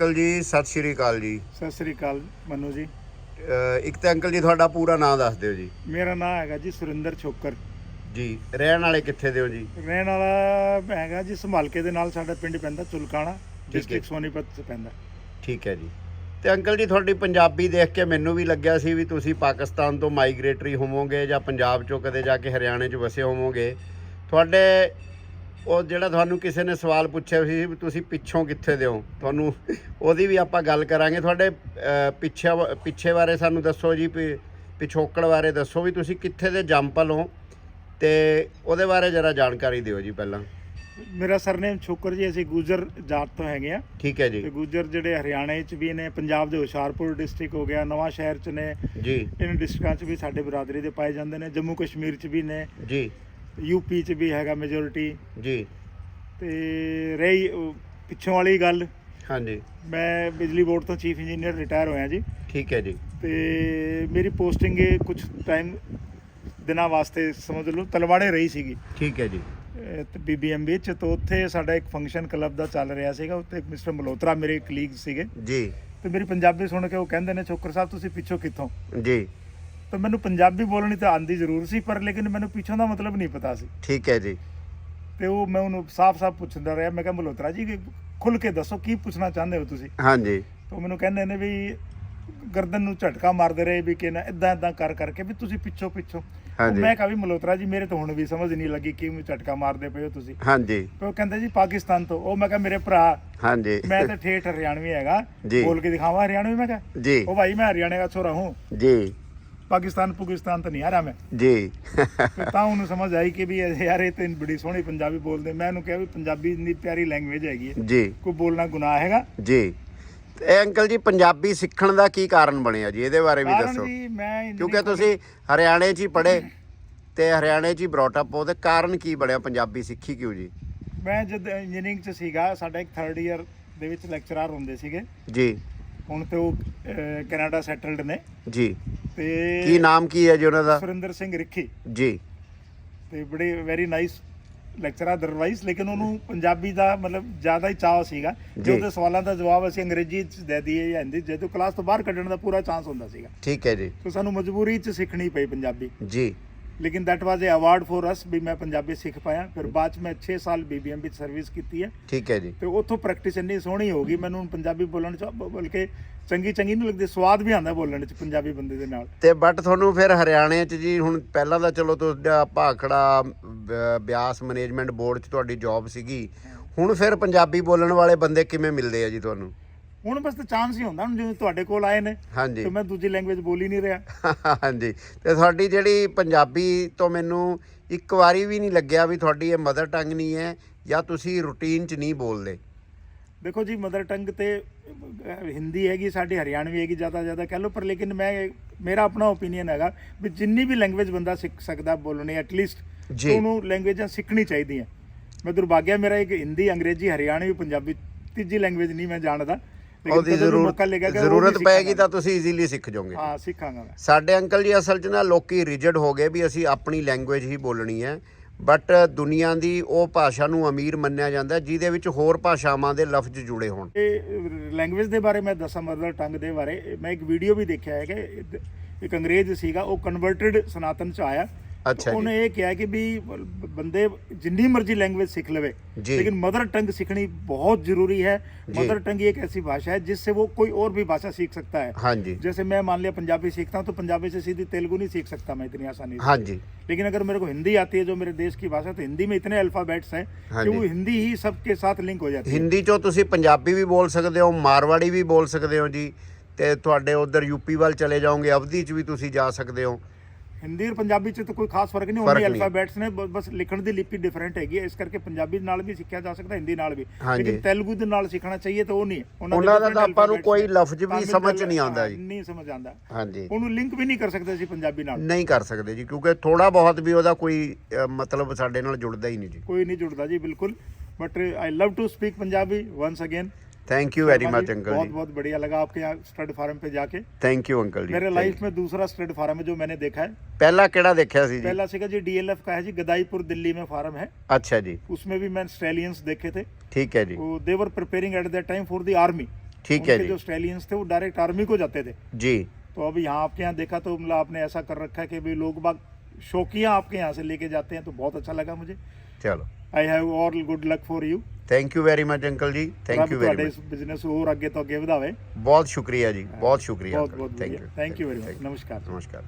Uncle ਜੀ ਸਤਿ ਸ਼੍ਰੀ ਅਕਾਲ ਜੀ। ਸਤਿ ਸ੍ਰੀ ਅਕਾਲ ਮਨੂ ਜੀ। ਅਹ ਇੱਕ ਤਾਂ ਅੰਕਲ ਜੀ ਤੁਹਾਡਾ ਪੂਰਾ ਨਾਮ ਦੱਸ ਦਿਓ ਜੀ। ਮੇਰਾ ਨਾਮ ਹੈਗਾ ਜੀ ਸੁਰਿੰਦਰ ਛੋਕਰ। ਜੀ ਰਹਿਣ ਵਾਲੇ ਕਿੱਥੇ ਦੇ ਹੋ ਜੀ? ਰਹਿਣ ਵਾਲਾ ਹੈਗਾ ਜੀ ਸੰਭਾਲਕੇ ਦੇ ਨਾਲ ਸਾਡਾ ਪਿੰਡ ਪੈਂਦਾ ਚੁਲਕਾਣਾ ਹੈ। ਡਿਸਟ੍ਰਿਕਟ ਸੋਨੀਪਤ ਚ ਪੈਂਦਾ। ਠੀਕ ਹੈ ਜੀ। ਤੇ ਅੰਕਲ ਜੀ ਤੁਹਾਡੀ ਪੰਜਾਬੀ ਦੇਖ ਕੇ ਮੈਨੂੰ ਵੀ ਲੱਗਿਆ ਸੀ ਵੀ ਤੁਸੀਂ ਪਾਕਿਸਤਾਨ ਤੋਂ ਮਾਈਗ੍ਰੇਟਰੀ ਹੋਵੋਗੇ ਜਾਂ ਪੰਜਾਬ ਚੋਂ ਕਦੇ ਜਾ ਕੇ ਹਰਿਆਣੇ 'ਚ ਵਸੇ ਹੋਵੋਗੇ। ਤੁਹਾਡੇ ਉਹ ਜਿਹੜਾ ਤੁਹਾਨੂੰ ਕਿਸੇ ਨੇ ਸਵਾਲ ਪੁੱਛਿਆ ਸੀ ਵੀ ਤੁਸੀਂ ਪਿੱਛੋਂ ਕਿੱਥੇ ਦੇ ਹੋ ਤੁਹਾਨੂੰ ਉਹਦੀ ਵੀ ਆਪਾਂ ਗੱਲ ਕਰਾਂਗੇ। ਤੁਹਾਡੇ ਪਿੱਛੇ ਪਿੱਛੇ ਬਾਰੇ ਸਾਨੂੰ ਦੱਸੋ ਜੀ ਪਿਛੋਕੜ ਬਾਰੇ ਦੱਸੋ ਵੀ ਤੁਸੀਂ ਕਿੱਥੇ ਦੇ ਜੰਪਲ ਹੋ ਤੇ ਉਹਦੇ ਬਾਰੇ ਜਰਾ ਜਾਣਕਾਰੀ ਦਿਓ ਜੀ ਪਹਿਲਾਂ। ਮੇਰਾ ਸਰਨੇਮ ਛੋਕਰ ਜੀ ਅਸੀਂ ਗੁਜਰ ਜਾਤ ਤੋਂ ਹੈਗੇ ਆ। ਠੀਕ ਹੈ ਤੇ ਜੀ ਗੁਜਰ ਜਿਹੜੇ ਹਰਿਆਣੇ ਚ ਵੀ ਨੇ ਪੰਜਾਬ ਦੇ ਹੁਸ਼ਿਆਰਪੁਰ ਡਿਸਟ੍ਰਿਕਟ ਹੋ ਗਿਆ ਨਵਾਂ ਸ਼ਹਿਰ ਚ ਨੇ। ਜੀ। ਇਹਨਾਂ ਡਿਸਟ੍ਰਿਕਟਾਂ ਚ ਵੀ ਸਾਡੇ ਬਰਾਦਰੀ ਦੇ ਪਾਏ ਜਾਂਦੇ ਨੇ ਜੰਮੂ ਕਸ਼ਮੀਰ ਚ ਵੀ ਨੇ। ਜੀ। ਯੂਪੀ ਚ ਵੀ ਹੈਗਾ ਮੈਜੋਰਿਟੀ ਜੀ। ਤੇ ਰਹੀ ਉਹ ਪਿੱਛੋਂ ਵਾਲੀ ਗੱਲ। ਹਾਂਜੀ। ਮੈਂ ਬਿਜਲੀ ਬੋਰਡ ਤੋਂ ਚੀਫ ਇੰਜੀਨੀਅਰ ਰਿਟਾਇਰ ਹੋਇਆ ਜੀ। ਠੀਕ ਹੈ ਜੀ। ਤੇ ਮੇਰੀ ਪੋਸਟਿੰਗ ਕੁਝ ਟਾਈਮ ਦਿਨਾਂ ਵਾਸਤੇ ਸਮਝ ਲਓ ਤਲਵਾੜੇ ਰਹੀ ਸੀਗੀ। ਠੀਕ ਹੈ ਜੀ। ਅਹ ਤੇ ਬੀਬੀਐਮ ਵਿੱਚ ਤਾਂ ਉੱਥੇ ਸਾਡਾ ਇੱਕ ਫੰਕਸ਼ਨ ਕਲੱਬ ਦਾ ਚੱਲ ਰਿਹਾ ਸੀਗਾ ਉੱਥੇ ਮਿਸਟਰ ਮਲਹੋਤਰਾ ਮੇਰੇ ਕਲੀਗ ਸੀਗੇ। ਜੀ। ਤੇ ਮੇਰੀ ਪੰਜਾਬੀ ਸੁਣ ਕੇ ਉਹ ਕਹਿੰਦੇ ਨੇ ਚੋਕਰ ਸਾਹਿਬ ਤੁਸੀਂ ਪਿੱਛੋਂ ਕਿੱਥੋਂ? ਜੀ। ਤਾਂ ਮੈਨੂੰ ਪੰਜਾਬੀ ਬੋਲਣੀ ਤਾਂ ਆਂਦੀ ਜ਼ਰੂਰ ਸੀ ਪਰ ਲੇਕਿਨ ਮੈਨੂੰ ਪਿੱਛੋਂ ਦਾ ਮਤਲਬ ਨਹੀਂ ਪਤਾ ਸੀ। ਠੀਕ ਹੈ ਜੀ। ਤੇ ਉਹ ਮੈਂ ਉਹਨੂੰ ਸਾਫ਼-ਸਾਫ਼ ਪੁੱਛਦਾ ਰਿਹਾ ਮੈਂ ਕਿਹਾ ਮਲਹੋਤਰਾ ਜੀ ਖੁੱਲ ਕੇ ਦੱਸੋ ਕੀ ਪੁੱਛਣਾ ਚਾਹੁੰਦੇ ਹੋ ਤੁਸੀਂ? ਹਾਂਜੀ। ਤਾਂ ਮੈਨੂੰ ਕਹਿੰਦੇ ਨੇ ਵੀ ਗਰਦਨ ਨੂੰ ਝਟਕਾ ਮਾਰਦੇ ਰਹੇ ਵੀ ਕਿ ਨਾ ਇਦਾਂ ਇਦਾਂ ਕਰ ਕਰਕੇ ਵੀ ਤੁਸੀਂ ਪਿੱਛੋਂ ਪਿੱਛੋਂ। ਮੈਂ ਕਹਾ ਵੀ ਮਲਹੋਤਰਾ ਜੀ ਮੇਰੇ ਤਾਂ ਹੁਣ ਵੀ ਸਮਝ ਨਹੀਂ ਲੱਗੀ ਕਿ ਮੈਨੂੰ ਝਟਕਾ ਮਾਰਦੇ ਪਏ ਹੋ ਤੁਸੀਂ। ਹਾਂਜੀ। ਤੇ ਉਹ ਕਹਿੰਦੇ ਜੀ ਪਾਕਿਸਤਾਨ ਤੋਂ। ਉਹ ਮੈਂ ਕਿਹਾ ਮੇਰੇ ਭਰਾ ਹਾਂਜੀ। ਮੈਂ ਤਾਂ ਠੇਠ ਹਰਿਆਣਵੀ ਹੈਗਾ। ਬੋਲ ਕੇ ਦਿਖਾਵਾਂ ਹਰਿਆਣਵੀ? ਮੈਂ ਕਿਹਾ ਜੀ। ਉਹ ਭਾਈ ਮੈਂ ਹਰਿਆਣੇ ਦਾ ਛੋਰਾ ਹੂੰ। ਜੀ। ਪਾਕਿਸਤਾਨ ਪਾਕਿਸਤਾਨ ਤਾਂ ਨਹੀਂ ਆ ਰਿਹਾ ਮੈਂ। ਜੀ। ਤੇ ਤਾਂ ਉਹਨੂੰ ਸਮਝ ਆਈ ਕਿ ਵੀ ਇਹ ਯਾਰ ਇਹ ਤਾਂ ਬੜੀ ਸੋਹਣੀ ਪੰਜਾਬੀ ਬੋਲਦੇ। ਮੈਂ ਉਹਨੂੰ ਕਿਹਾ ਵੀ ਪੰਜਾਬੀ ਇੰਨੀ ਪਿਆਰੀ ਲੈਂਗੁਏਜ ਹੈਗੀ ਹੈ। ਜੀ। ਕੋਈ ਬੋਲਣਾ ਗੁਨਾਹ ਹੈਗਾ? ਜੀ। ਤੇ ਇਹ ਅੰਕਲ ਜੀ ਪੰਜਾਬੀ ਸਿੱਖਣ ਦਾ ਕੀ ਕਾਰਨ ਬਣਿਆ ਜੀ? ਇਹਦੇ ਬਾਰੇ ਵੀ ਦੱਸੋ। ਕਿਉਂਕਿ ਤੁਸੀਂ ਹਰਿਆਣੇ 'ਚ ਹੀ ਪੜ੍ਹੇ ਤੇ ਹਰਿਆਣੇ 'ਚ ਹੀ ਬ੍ਰੌਟ ਅਪ ਉਹਦੇ ਕਾਰਨ ਕੀ ਬਣਿਆ ਪੰਜਾਬੀ ਸਿੱਖੀ ਕਿਉਂ ਜੀ? ਮੈਂ ਜਦ ਇੰਜੀਨੀਅਰਿੰਗ ਚ ਸੀਗਾ ਸਾਡਾ ਇੱਕ 3rd ਇਅਰ ਦੇ ਵਿੱਚ ਲੈਕਚਰਰ ਹੁੰਦੇ ਸੀਗੇ। ਜੀ। ਹੁਣ ਤੇ ਉਹ ਕੈਨੇਡਾ ਸੈਟਲਡ ਨੇ। ਜੀ। ਤੇ ਕੀ ਨਾਮ ਕੀ ਹੈ ਜੀ ਉਹਨਾਂ ਦਾ? ਸੁਰਿੰਦਰ ਸਿੰਘ ਰਿੱਖੀ। ਜੀ। ਤੇ ਬੜੇ ਵੈਰੀ ਨਾਈਸ ਲੈਕਚਰਰ ਅਦਰਵਾਈਜ਼ ਲੇਕਿਨ ਉਹਨੂੰ ਪੰਜਾਬੀ ਦਾ ਮਤਲਬ ਜ਼ਿਆਦਾ ਹੀ ਚਾਅ ਸੀਗਾ। ਜੀ। ਉਹਦੇ ਸਵਾਲਾਂ ਦਾ ਜਵਾਬ ਅਸੀਂ ਅੰਗਰੇਜ਼ੀ ਚ ਦੇ ਦਈਏ ਜਾਂ ਹਿੰਦੀ ਜਦੋਂ ਕਲਾਸ ਤੋਂ ਬਾਹਰ ਕੱਢਣ ਦਾ ਪੂਰਾ ਚਾਂਸ ਹੁੰਦਾ ਸੀਗਾ। ਠੀਕ ਹੈ ਜੀ। ਸੋ ਸਾਨੂੰ ਮਜਬੂਰੀ ਚ ਸਿੱਖਣੀ ਪਈ ਪੰਜਾਬੀ। ਜੀ। ਲੇਕਿਨ that was a award for us ਵੀ ਮੈਂ ਪੰਜਾਬੀ ਸਿੱਖ ਪਾਇਆ। ਫਿਰ ਬਾਅਦ ਚ ਮੈਂ 6 ਸਾਲ ਬੀਬੀਐਮ ਵਿੱਚ ਸਰਵਿਸ ਕੀਤੀ ਹੈ। ਠੀਕ ਹੈ ਜੀ। ਤੇ ਉੱਥੋਂ ਪ੍ਰੈਕਟਿਸ ਇੰਨੀ ਸੋਹਣੀ ਹੋ ਗਈ ਮੈਨੂੰ ਪੰਜਾਬੀ ਬੋਲਣ ਚ ਬਲਕਿ ਚੰਗੀ ਚੰਗੀ ਨਹੀਂ ਲੱਗਦੀ ਸਵਾਦ ਵੀ ਆਉਂਦਾ ਬੋਲਣ ਚ ਪੰਜਾਬੀ ਬੰਦੇ ਦੇ ਨਾਲ। ਤੇ ਬਟ ਤੁਹਾਨੂੰ ਫਿਰ ਹਰਿਆਣੇ 'ਚ ਜੀ ਹੁਣ ਪਹਿਲਾਂ ਤਾਂ ਚਲੋ ਤੁਹਾਡਾ ਭਾਖੜਾ ਬਿਆਸ ਮੈਨੇਜਮੈਂਟ ਬੋਰਡ 'ਚ ਤੁਹਾਡੀ ਜੌਬ ਸੀਗੀ। ਹੁਣ ਫਿਰ ਪੰਜਾਬੀ ਬੋਲਣ ਵਾਲੇ ਬੰਦੇ ਕਿਵੇਂ ਮਿਲਦੇ ਆ ਜੀ ਤੁਹਾਨੂੰ? ਹੁਣ ਬਸ ਤਾਂ ਚਾਂਸ ਹੀ ਹੁੰਦਾ ਹੁਣ ਜਿਵੇਂ ਤੁਹਾਡੇ ਕੋਲ ਆਏ ਨੇ ਹਾਂਜੀ। ਤੇ ਮੈਂ ਦੂਜੀ ਲੈਂਗੁਏਜ ਬੋਲ ਹੀ ਨਹੀਂ ਰਿਹਾ। ਹਾਂਜੀ। ਤੇ ਤੁਹਾਡੀ ਜਿਹੜੀ ਪੰਜਾਬੀ ਤੋਂ ਮੈਨੂੰ ਇੱਕ ਵਾਰੀ ਵੀ ਨਹੀਂ ਲੱਗਿਆ ਵੀ ਤੁਹਾਡੀ ਇਹ ਮਦਰ ਟੰਗ ਨਹੀਂ ਹੈ ਜਾਂ ਤੁਸੀਂ ਰੂਟੀਨ 'ਚ ਨਹੀਂ ਬੋਲਦੇ। ਦੇਖੋ ਜੀ ਮਦਰ ਟੰਗ ਤੇ ਹਿੰਦੀ ਹੈਗੀ ਸਾਡੀ ਹਰਿਆਣਵੀ ਹੈਗੀ ਜ਼ਿਆਦਾ ਜ਼ਿਆਦਾ ਕਹਿ ਲਓ ਪਰ ਲੇਕਿਨ ਮੈਂ ਮੇਰਾ ਆਪਣਾ ਓਪੀਨੀਅਨ ਹੈਗਾ ਵੀ ਜਿੰਨੀ ਵੀ ਲੈਂਗੁਏਜ ਬੰਦਾ ਸਿੱਖ ਸਕਦਾ ਬੋਲਣੀ ਐਟਲੀਸਟ। ਉਹਨੂੰ ਲੈਂਗੁਏਜਾਂ ਸਿੱਖਣੀ ਚਾਹੀਦੀਆਂ। ਮੈਂ ਦੁਰਭਾਗਿਆ ਮੇਰਾ ਇੱਕ ਹਿੰਦੀ ਅੰਗਰੇਜ਼ੀ ਹਰਿਆਣਵੀ ਪੰਜਾਬੀ ਤੀਜੀ ਲੈਂਗੁਏਜ ਨਹੀਂ ਮੈਂ ਜਾਣਦਾ। ਉਹਦੀ ਜ਼ਰੂਰਤ ਜ਼ਰੂਰਤ ਸਿੱਖਾਂਗਾ। ਤਾਂ ਤੁਸੀਂ ਈਜ਼ੀਲੀ ਸਿੱਖ ਜਾਓਗੇ। ਹਾਂ ਸਿੱਖਾਂਗਾ ਮੈਂ। ਸਾਡੇ ਅੰਕਲ ਜੀ ਅਸਲ 'ਚ ਨਾ ਲੋਕੀ ਰਿਜਿਡ ਹੋ ਗਏ ਵੀ ਅਸੀਂ ਆਪਣੀ ਲੈਂਗੁਏਜ ਹੀ ਬੋਲਣੀ ਹੈ। ਬਟ ਦੁਨੀਆ ਦੀ ਉਹ ਭਾਸ਼ਾ ਨੂੰ ਅਮੀਰ ਮੰਨਿਆ ਜਾਂਦਾ ਜਿਹਦੇ ਵਿੱਚ ਹੋਰ ਭਾਸ਼ਾਵਾਂ ਦੇ ਲਫ਼ਜ਼ ਜੁੜੇ ਹੋਣ। ਇਹ ਲੈਂਗੁਏਜ ਦੇ ਬਾਰੇ ਮੈਂ ਦੱਸਾਂ ਮਦਰ ਟੰਗ ਦੇ ਬਾਰੇ। ਮੈਂ ਇੱਕ ਵੀਡੀਓ ਵੀ ਦੇਖਿਆ ਹੈ ਕਿ ਇੱਕ ਅੰਗਰੇਜ਼ ਸੀਗਾ ਉਹ ਕਨਵਰਟਡ ਸਨਾਤਨ ਚ ਆਇਆ। ਅੱਛਾ ਜੀ। ਉਹਨੇ ਇਹ ਕਿਹਾ ਕਿ ਵੀ ਬ- ਬੰਦੇ ਜਿੰਨੀ ਮਰਜ਼ੀ ਲੈਂਗੁਏਜ ਸਿੱਖ ਲਵੇ ਜੀ। लेकिन मदर टंग सीखनी बहुत जरूरी है जी। मदर टंग एक ऐसी भाषा है जिससे वो कोई और भी भाषा सीख सकता है ਹਾਂਜੀ जैसे मैं मान लिया पंजाबी सीखता हूँ तो पंजाबी से सीधी तेलुगु नहीं सीख सकता मैं इतनी आसानी से ਹਾਂਜੀ लेकिन अगर मेरे को हिंदी आती है जो मेरे देश की भाषा तो हिंदी में इतने अल्फाबेट्स हैं हाँ कि जी। वो हिंदी ही सबके साथ लिंक हो जाती है ਹਿੰਦੀ 'ਚੋਂ ਤੁਸੀਂ ਪੰਜਾਬੀ ਵੀ ਬੋਲ ਸਕਦੇ ਹੋ ਮਾਰਵਾੜੀ ਵੀ ਬੋਲ ਸਕਦੇ ਹੋ ਜੀ ਤੇ ਤੁਹਾਡੇ ਉਧਰ ਯੂਪੀ ਵੱਲ ਚਲੇ ਜਾਓਗੇ ਅਵਧੀ 'ਚ ਵੀ ਤੁਸੀਂ ਜਾ ਸਕਦੇ ਹੋ ਹਿੰਦੀ ਔਰ ਪੰਜਾਬੀ ਚ ਤਾਂ ਕੋਈ ਖਾਸ ਫ਼ਰਕ ਨਹੀਂ ਹੁੰਦਾ ਅਲਫਾਬੈਟਸ ਨੇ ਬਸ ਲਿਖਣ ਦੀ ਲਿਪੀ ਡਿਫਰੈਂਟ ਹੈਗੀ ਇਸ ਕਰਕੇ ਪੰਜਾਬੀ ਨਾਲ ਵੀ ਸਿੱਖਿਆ ਜਾ ਸਕਦਾ ਹਿੰਦੀ ਨਾਲ ਵੀ। ਲੇਕਿਨ ਤੇਲਗੂ ਦੇ ਨਾਲ ਸਿੱਖਣਾ ਚਾਹੀਏ ਤਾਂ ਉਹ ਨਹੀਂ ਉਹਨਾਂ ਦਾ ਤਾਂ ਆਪਾਂ ਨੂੰ ਕੋਈ ਲਫ਼ਜ਼ ਵੀ ਸਮਝ ਨਹੀਂ ਆਉਂਦਾ ਜੀ। ਨਹੀਂ ਸਮਝ ਆਉਂਦਾ। ਹਾਂਜੀ। ਉਹਨੂੰ ਲਿੰਕ ਵੀ ਨਹੀਂ ਕਰ ਸਕਦੇ ਸੀ ਪੰਜਾਬੀ ਨਾਲ। ਨਹੀਂ ਕਰ ਸਕਦੇ ਜੀ ਕਿਉਂਕਿ ਥੋੜਾ ਬਹੁਤ ਵੀ ਉਹਦਾ ਕੋਈ ਮਤਲਬ ਸਾਡੇ ਨਾਲ ਜੁੜਦਾ ਹੀ ਨਹੀਂ ਜੀ। ਕੋਈ ਨਹੀਂ ਜੁੜਦਾ ਜੀ ਬਿਲਕੁਲ। But I love to speak Punjabi once again thank you very much uncle बहुत बहुत बढ़िया लगा आपके यहाँ स्टड फार्म पे जाके थैंक यू अंकल जी मेरे लाइफ में दूसरा स्टड फार्म है जो मैंने देखा है ਪਹਿਲਾ ਕਿਹੜਾ ਦੇਖਿਆ ਸੀ ਜੀ पहला सीखा जी डीएलएफ का है जी गदाईपुर दिल्ली में फार्म है ਅੱਛਾ ਜੀ उसमें भी मैंने ऑस्ट्रेलियंस देखे थे ਠੀਕ ਹੈ ਜੀ वो they were preparing at that time for the army ठीक है उनके जी। जो स्टैलियंस थे वो डायरेक्ट आर्मी को जाते थे जी तो अभी यहाँ आपके यहाँ देखा तो मतलब आपने ऐसा कर रखा है कि भाई लोग बाग शौकिया आपके यहाँ से लेके जाते हैं तो बहुत अच्छा लगा मुझे ਚਲੋ I have all good luck for you thank you very much uncle ਜੀ thank you very much business और ਅੱਗੇ ਤੋਂ ਅੱਗੇ ਵਧਾਵੇ ਬਹੁਤ ਸ਼ੁਕਰੀਆ ਜੀ ਬਹੁਤ ਸ਼ੁਕਰੀਆ ਬਹੁਤ ਅੰਕਲ ਬਹੁਤ ਥੈਂਕ ਵਧੀਆ you thank you very much ਨਮਸਕਾਰ ਨਮਸਕਾਰ